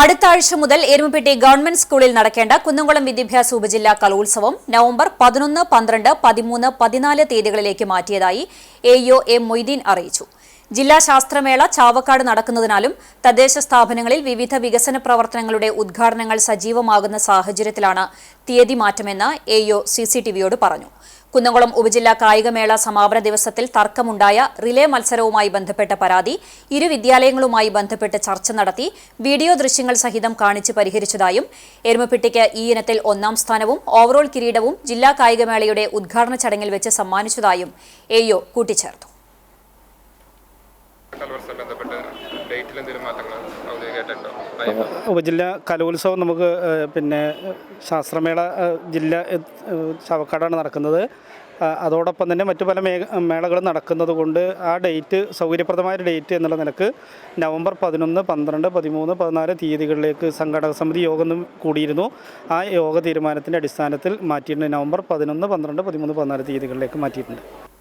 അടുത്ത ആഴ്ച മുതൽ എരുമപ്പെട്ടി ഗവൺമെന്റ് സ്കൂളിൽ നടക്കേണ്ട കുന്നംകുളം വിദ്യാഭ്യാസ ഉപജില്ലാ കലോത്സവം നവംബർ പതിനൊന്ന് പന്ത്രണ്ട് പതിമൂന്ന് പതിനാല് തീയതികളിലേക്ക് മാറ്റിയതായി എ എം മൊയ്തീൻ അറിയിച്ചു. ജില്ലാ ശാസ്ത്രമേള ചാവക്കാട് നടക്കുന്നതിനാലും തദ്ദേശ സ്ഥാപനങ്ങളിൽ വിവിധ വികസന പ്രവർത്തനങ്ങളുടെ ഉദ്ഘാടനങ്ങൾ സജീവമാകുന്ന സാഹചര്യത്തിലാണ് തീയതി മാറ്റമെന്ന് എ ഒ സി സി പറഞ്ഞു. കുന്നംകുളം ഉപജില്ലാ കായികമേള സമാപന ദിവസത്തിൽ തർക്കമുണ്ടായ റിലേ മത്സരവുമായി ബന്ധപ്പെട്ട പരാതി ഇരു വിദ്യാലയങ്ങളുമായി ബന്ധപ്പെട്ട് ചർച്ച നടത്തി വീഡിയോ ദൃശ്യങ്ങൾ സഹിതം കാണിച്ച് പരിഹരിച്ചതായും എരുമപ്പെട്ടിക്ക് ഈ ഇനത്തിൽ ഒന്നാം സ്ഥാനവും ഓവറോൾ കിരീടവും ജില്ലാ കായികമേളയുടെ ഉദ്ഘാടന ചടങ്ങിൽ വെച്ച് സമ്മാനിച്ചതായും എഒ കൂട്ടിച്ചേർത്തു. എന്തെങ്കിലും മാറ്റങ്ങൾ. ഉപജില്ല കലോത്സവം നമുക്ക് പിന്നെ ശാസ്ത്രമേള ജില്ല ചവക്കാടാണ് നടക്കുന്നത്. അതോടൊപ്പം തന്നെ മറ്റു പല മേളകളും നടക്കുന്നത് കൊണ്ട് ആ ഡേറ്റ് സൗകര്യപ്രദമായൊരു ഡേറ്റ് എന്നുള്ള നിലയ്ക്ക് നവംബർ പതിനൊന്ന് പന്ത്രണ്ട് പതിമൂന്ന് പതിനാല് തീയതികളിലേക്ക് സംഘടക സമിതി യോഗം കൂടിയിരുന്നു. ആ യോഗ തീരുമാനത്തിന്റെ അടിസ്ഥാനത്തിൽ മാറ്റിയിട്ടുണ്ട്. നവംബർ പതിനൊന്ന് പന്ത്രണ്ട് പതിമൂന്ന് പതിനാല് തീയതികളിലേക്ക് മാറ്റിയിട്ടുണ്ട്.